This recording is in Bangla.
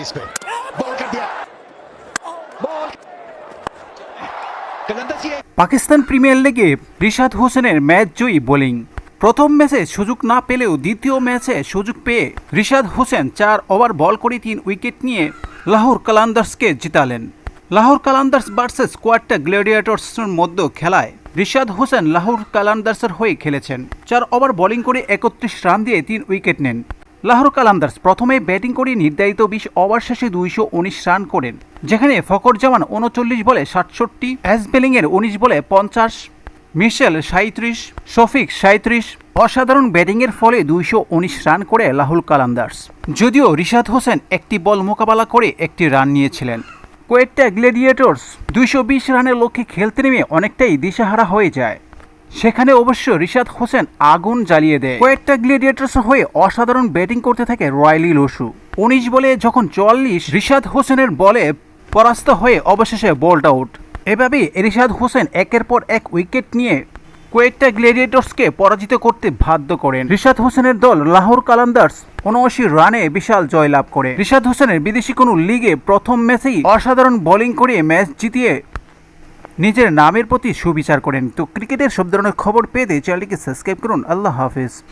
मिस पे बॉल कर दिया बॉल कलंदज ये পাকিস্তান প্রিমিয়ার লিগে রিশাদ হোসেনের ম্যাচ জয়ী বোলিং প্রথম ম্যাচে সুযোগ না পেলেও দ্বিতীয় ম্যাচে সুযোগ পেয়ে রিশাদ হোসেন চার ওভার বল করে তিন উইকেট নিয়ে লাহোর কালান্দার্সকে জিতালেন লাহোর কালান্দার্স ভার্সেস কোয়াট্টা গ্ল্যাডিয়েটর্সের মধ্যে খেলায় রিশাদ হোসেন লাহোর কালান্দার্সের হয়ে খেলেছেন চার ওভার বোলিং করে একত্রিশ রান দিয়ে তিন উইকেট নেন লাহোর কালান্দার্স প্রথমে ব্যাটিং করে নির্ধারিত বিশ ওভার শেষে দুইশো উনিশ রান করেন। যেখানে ফকর জামান উনচল্লিশ বলে সাতষট্টি, অ্যাস বেলিংয়ের উনিশ বলে পঞ্চাশ, মিশেল সাঁত্রিশ শফিক সাঁত্রিশ অসাধারণ ব্যাটিংয়ের ফলে দুইশো উনিশ রান করে লাহুল কালামদার্স। যদিও রিশাদ হোসেন একটি বল মোকাবেলা করে একটি রান নিয়েছিলেন। কোয়েট্টা গ্লেডিয়েটর্স দুইশো বিশ রানের লক্ষ্যে খেলতে নেমে অনেকটাই দিশাহারা হয়ে যায়। সেখানে অবশ্য রিশাদ হোসেন আগুন জ্বালিয়ে দেয়। কয়েকটা গ্লেডিয়েটার্স হয়ে অসাধারণ ব্যাটিং করতে থাকে রয়্যালি লসু। উনিশ বলে যখন চুয়াল্লিশ, রিশাদ হোসেনের বলে পরাস্ত হয়ে অবশেষে বোল্ড আউট। এভাবে রিশাদ হোসেন একের পর এক উইকেট নিয়ে কোয়েটটা গ্লেডিয়েটর্সকে পরাজিত করতে বাধ্য করেন। রিশাদ হোসেনের দল লাহোর কালান্দার্স উনআশি রানে বিশাল জয়লাভ করে। রিশাদ হোসেনের বিদেশি কোনো লিগে প্রথম ম্যাচেই অসাধারণ বোলিং করে ম্যাচ জিতিয়ে নিজের নামের প্রতি সুবিচার করেন। তো ক্রিকেটের সব ধরনের খবর পেতে চ্যানেলটিকে সাবস্ক্রাইব করুন। আল্লাহ হাফিজ।